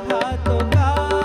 राधा तो का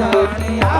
Shani